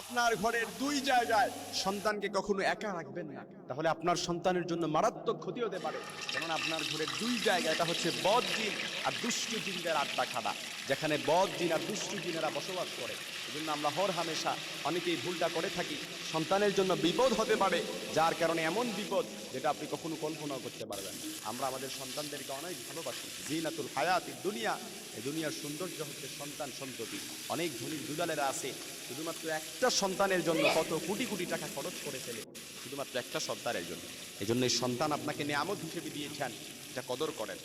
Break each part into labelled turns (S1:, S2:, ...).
S1: আপনার ঘরের দুই জায়গায় সন্তানকে কখনো একা রাখবেন না। তাহলে আপনার সন্তানের জন্য মারাত্মক ক্ষতি হতে পারে। যেমন আপনার ঘরের দুই জায়গা এটা হচ্ছে বদ জিন আর দুষ্টু জিনদের আড্ডা খানা যেখানে বদ জিন আর দুষ্টু জিনেরা বসবাস করে। এজন্য আমরা হর হামেশা অনেকেই ভুলটা করে থাকি। সন্তানের জন্য বিপদ হতে পারে, যার কারণে এমন বিপদ যেটা আপনি কখনো কল্পনাও করতে পারবেন আমরা আমাদের সন্তানদেরকে অনেক ভালোবাসি। জিনাতুল হায়াত দুনিয়া, এই দুনিয়ার সৌন্দর্য হচ্ছে সন্তান সন্ততি অনেক ধনী দুলালেরা আছে শুধুমাত্র একটা সন্তানের জন্য কত কোটি কোটি টাকা খরচ করে ফেলে। শুধুমাত্র একটা সন্তানের জন্য। এই জন্য সন্তান আপনাকে নিয়ে নিয়ামত হিসেবে দিয়েছেন। এটা কদর করেন।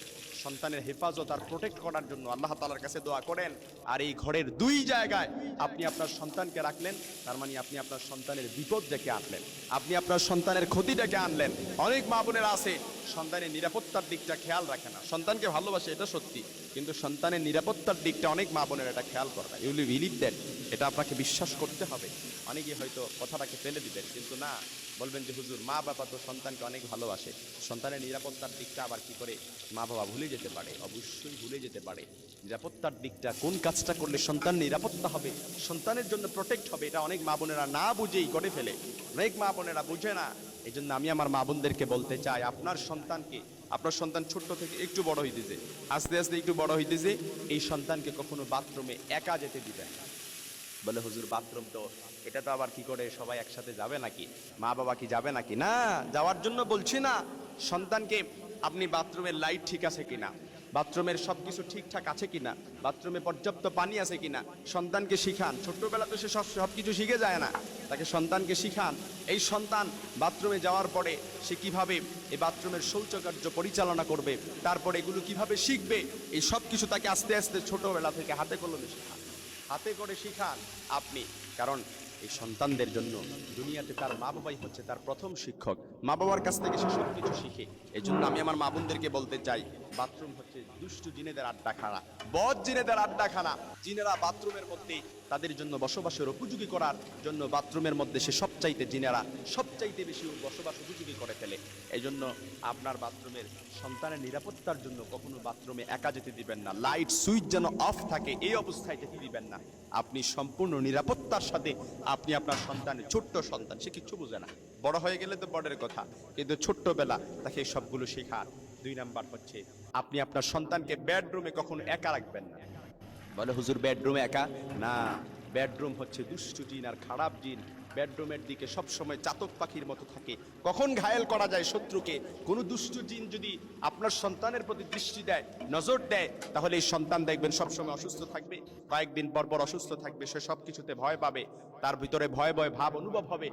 S1: সন্তানের হেফাজত আর প্রোটেক্ট করার জন্য আল্লাহ তালার কাছে দোয়া করেন। আর এই ঘরের দুই জায়গায় আপনি আপনার সন্তানকে রাখলেন, তার মানে আপনি আপনার সন্তানের বিপদ ডেকে আনলেন। আপনি আপনার সন্তানের ক্ষতি ডেকে আনলেন। অনেক মা বোনেরা আছে, সন্তানের নিরাপত্তার দিকটা খেয়াল রাখে না। সন্তানকে ভালোবাসে, এটা সত্যি। কিন্তু সন্তানের নিরাপত্তার দিকটা অনেক মা বোনের এটা খেয়াল করে না। ইউলি বিলিভ দেন এটা আপনাকে বিশ্বাস করতে হবে। অনেকে হয়তো কথাটাকে ফেলে দিবেন, কিন্তু না। বলবেন যে, হুজুর, মা বাবা তো সন্তানকে অনেক ভালোবাসে। সন্তানের নিরাপত্তার দিকটা আবার কি করে মা বাবা ভুলে যেতে পারে? অবশ্যই ভুলে যেতে পারে। নিরাপত্তার দিকটা, কোন কাজটা করলে সন্তান নিরাপত্তা হবে, সন্তানের জন্য প্রোটেক্ট হবে, এটা অনেক মা বোনেরা না বুঝেই করে ফেলে। অনেক মা বোনেরা বুঝে না। এই জন্য আমি আমার মা বোনদেরকে বলতে চাই, আপনার সন্তানকে, আপনার সন্তান ছোট্ট থেকে একটু বড় হইতেছে, আস্তে আস্তে একটু বড় হইতেছে, এই সন্তানকে কখনো বাথরুমে একা যেতে দিবেন না। বলে, হুজুর, বাথরুম তো, এটা তো আবার কি করে সবাই একসাথে যাবে নাকি? মা বাবা কি যাবে নাকি? না, যাওয়ার জন্য বলছি না। সন্তানকে, আপনি বাথরুমের লাইট ঠিক আছে কিনা? বাথরুমের সব কিছু ঠিকঠাক আছে কিনা? বাথরুমে পর্যাপ্ত পানি আছে কিনা? সন্তানকে শিখান। ছোট্টবেলা তো সে সব সব কিছু শিখে যায় না। তাকে সন্তানকে শিখান। এই সন্তান বাথরুমে যাওয়ার পরে সে কীভাবে এই বাথরুমের শৌচকার্য পরিচালনা করবে? তারপরে এগুলো কীভাবে শিখবে? এই সব কিছু তাকে আস্তে আস্তে ছোটবেলা থেকে হাতে কলমে শেখান। হাতে করে শিখান আপনি। কারণ এই সন্তানদের জন্য দুনিয়াতে তার মা বাবাই হচ্ছে তার প্রথম শিক্ষক। মা বাবার কাছ থেকে সে সব কিছু শিখে। এই জন্য আমি আমার মা বোনদেরকে বলতে চাই বাথরুম হচ্ছে দুষ্টু জিনেদের আড্ডাখানা, বদ জিনেদের আড্ডাখানা। জিনেরা বাথরুমের মধ্যে তাদের জন্য বসবাসের উপযোগী করার জন্য বাথরুমের মধ্যে সে সবচাইতে জিনেরা সবচাইতে বেশি বসবাস উপযোগী করে ফেলে। এই জন্য আপনার বাথরুমের সন্তানের নিরাপত্তার জন্য কখনো বাথরুমে একা যেতে দিবেন না। লাইট সুইচ যেন অফ থাকে, এই অবস্থায় যেতে দিবেন না। আপনি সম্পূর্ণ নিরাপত্তার সাথে আপনি আপনার সন্তানের ছোট্ট সন্তান, সে কিচ্ছু বুঝে না। বড় হয়ে গেলে তো বড়ের কথা, কিন্তু ছোট্টবেলা তাকে সবগুলো শেখার। দুই নাম্বার হচ্ছে আপনি আপনার সন্তানকে বেডরুমে কখনো একা রাখবেন না। বলে, হুজুর বেডরুমে একা? না বেডরুম হচ্ছে দুষ্টু জিন আর খারাপ জিন। বেডরুমের দিকে সব সময় চাতক পাখির মতো থাকে। কখন ঘায়েল করা যায় শত্রুকে? কোনো দুষ্টু জিন যদি আপনার সন্তানের প্রতি দৃষ্টি দেয়, নজর দেয়, তাহলে এই সন্তান দেখবেন সবসময় অসুস্থ থাকবে। কয়েকদিন পর পর অসুস্থ থাকবে, সে সব কিছুতে ভয় পাবে। তার ভিতরে ভয় ভয়, ভাব অনুভব হবে।